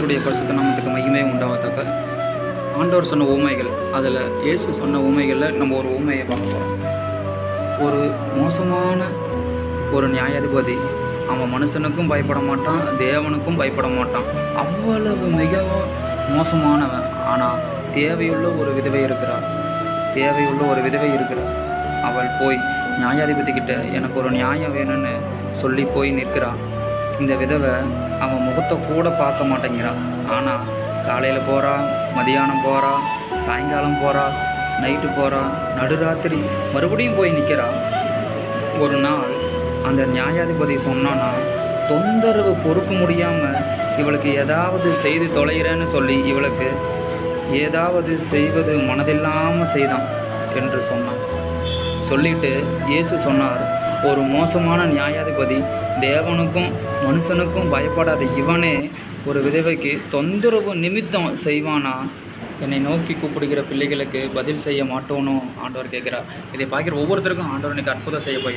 கர்த்தருடைய பரிசுத்த நாமத்துக்கு மகிமே உண்டாவதாக. ஆண்டவர் சொன்ன ஊமைகள் அதில் இயேசு சொன்ன ஊமைகளில் நம்ம ஒரு ஊமையை பார்க்க ஒரு மோசமான ஒரு நியாயாதிபதி அவன் மனுஷனுக்கும் பயப்பட மாட்டான் தேவனுக்கும் பயப்பட மாட்டான். அவ்வளவு மிகவும் மோசமானவன். ஆனால் தேவையுள்ள ஒரு விதவை இருக்கிறார். தேவையுள்ள ஒரு விதவை இருக்கிறார். அவள் போய் நியாயாதிபதி கிட்ட எனக்கு ஒரு நியாயம் வேணும்னு சொல்லி போய் நிற்கிறான். இந்த விதவை அவன் முகத்தை கூட பார்க்க மாட்டேங்கிறான். ஆனால் காலையில் போகிறா மதியானம் போகிறா சாயங்காலம் போகிறா நைட்டு போகிறா நடுராத்திரி மறுபடியும் போய் நிற்கிறா ஒரு நாள் அந்த நியாயாதிபதி சொன்னான்னா தொந்தரவு பொறுக்க முடியாமல் இவளுக்கு ஏதாவது செய்து தொலைகிறேன்னு சொல்லி இவளுக்கு ஏதாவது செய்வது மனதில்லாமல் செய்தான் என்று சொன்னான். சொல்லிட்டு இயேசு சொன்னார் ஒரு மோசமான நியாயாதிபதி தேவனுக்கும் மனுஷனுக்கும் பயப்படாத இவனே ஒரு விதவைக்கு தொந்தரவு நிமித்தம் செய்வானா? என்னை நோக்கி கூப்பிடுகிற பிள்ளைகளுக்கு பதில் செய்ய மாட்டோனோ? ஆண்டவர் கேட்குறார். இதை பார்க்குற ஒவ்வொருத்தருக்கும் ஆண்டவர் இன்னைக்கு அற்புதம் செய்ய போய்